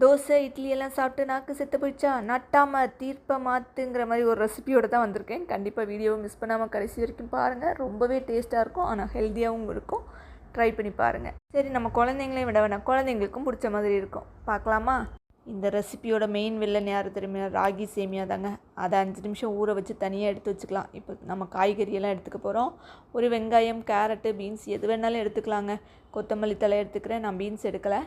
தோசை இட்லி எல்லாம் சாப்பிட்டு நாக்கு செத்து போயிடுச்சா? நட்டாமல் தீர்ப்ப மாற்றுங்கிற மாதிரி ஒரு ரெசிபியோட தான் வந்திருக்கேன். கண்டிப்பாக வீடியோவை மிஸ் பண்ணாமல் கடைசி வரைக்கும் பாருங்கள் ரொம்பவே டேஸ்ட்டாக இருக்கும். ஆனால் ஹெல்த்தியாகவும் இருக்கும். ட்ரை பண்ணி பாருங்கள் சரி நம்ம குழந்தைங்களையும் விட வேணாம். குழந்தைங்களுக்கும் பிடிச்ச மாதிரி இருக்கும். பார்க்கலாமா? இந்த ரெசிபியோட மெயின் வில்லன் யார் தெரியுமா? ராகி சேமியா தாங்க. அதை அஞ்சு நிமிஷம் ஊற வச்சு தனியாக எடுத்து வச்சுக்கலாம். இப்போ நம்ம காய்கறியெல்லாம் எடுத்துக்க போகிறோம் ஒரு வெங்காயம் கேரட்டு பீன்ஸ் எது வேணாலும் எடுத்துக்கலாங்க. கொத்தமல்லி தலை எடுத்துக்கிறேன். நான் பீன்ஸ் எடுக்கலை.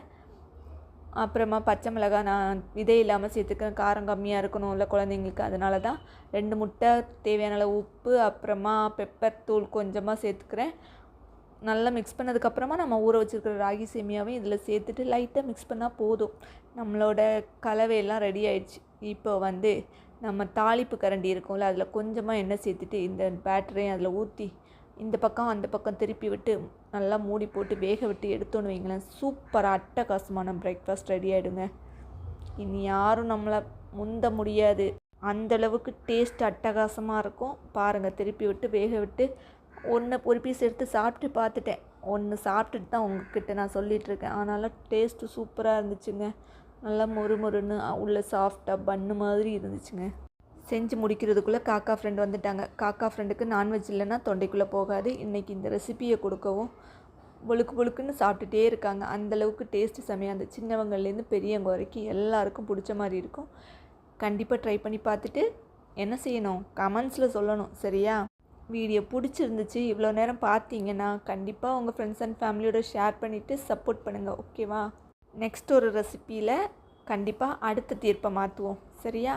அப்புறமா பச்சை மிளகாய் நான் விதை இல்லாமல் சேர்த்துக்கிறேன் காரம் கம்மியாக இருக்கணும்ல குழந்தைங்களுக்கு. அதனால தான் ரெண்டு முட்டை தேவையான அளவு உப்பு அப்புறமா பெப்பர் தூள் கொஞ்சமாக சேர்த்துக்கிறேன். நல்லா மிக்ஸ் பண்ணதுக்கப்புறமா நம்ம ஊற வச்சுருக்கிற ராகி சேமியாவையும் இதில் சேர்த்துட்டு லைட்டாக மிக்ஸ் பண்ணால் போதும். நம்மளோட கலவையெல்லாம் ரெடி ஆயிடுச்சு. இப்போ வந்து நம்ம தாளிப்பு கரண்டி இருக்கும்ல அதில் கொஞ்சமாக எண்ணெய் சேர்த்துட்டு இந்த பேட்டரையும் அதில் ஊற்றி இந்த பக்கம் அந்த பக்கம் திருப்பி விட்டு நல்லா மூடி போட்டு வேக விட்டு எடுத்தோன்னு வைங்களேன். சூப்பராக அட்டகாசமான பிரேக்ஃபாஸ்ட் ரெடி ஆகிடுங்க இனி யாரும் நம்மளை முந்த முடியாது. அந்தளவுக்கு டேஸ்ட் அட்டகாசமாக இருக்கும். பாருங்கள் திருப்பி விட்டு வேக விட்டு ஒன்று ஒரு பீஸ் எடுத்து சாப்பிட்டு பார்த்துட்டேன். ஒன்று சாப்பிட்டுட்டு தான் உங்ககிட்ட நான் சொல்லிகிட்ருக்கேன் அதனால் டேஸ்ட்டு சூப்பராக இருந்துச்சுங்க. நல்லா மொறு மொறுன்னு உள்ள சாஃப்டாக பன்னு மாதிரி இருந்துச்சுங்க. செஞ்சு முடிக்கிறதுக்குள்ளே காக்கா ஃப்ரெண்ட் வந்துட்டாங்க. காக்கா ஃப்ரெண்டுக்கு நான்வெஜ் இல்லைன்னா தொண்டைக்குள்ளே போகாது. இன்றைக்கி இந்த ரெசிபியை கொடுக்கவும் பொழுக்கு பொழுக்குன்னு சாப்பிட்டுட்டே இருக்காங்க. அந்தளவுக்கு டேஸ்ட்டு செமையாக அந்த சின்னவங்கள்லேருந்து பெரியவங்க வரைக்கும் எல்லாருக்கும் பிடிச்ச மாதிரி இருக்கும். கண்டிப்பாக ட்ரை பண்ணி பார்த்துட்டு என்ன செய்யணும்? கமெண்ட்ஸில் சொல்லணும். சரியா? வீடியோ பிடிச்சிருந்துச்சு. இவ்வளோ நேரம் பார்த்தீங்கன்னா கண்டிப்பாக உங்கள் ஃப்ரெண்ட்ஸ் அண்ட் ஃபேமிலியோட ஷேர் பண்ணிவிட்டு சப்போர்ட் பண்ணுங்கள் ஓகேவா நெக்ஸ்ட் ஒரு ரெசிப்பியில் கண்டிப்பாக அடுத்த தீர்ப்பை மாற்றுவோம் சரியா?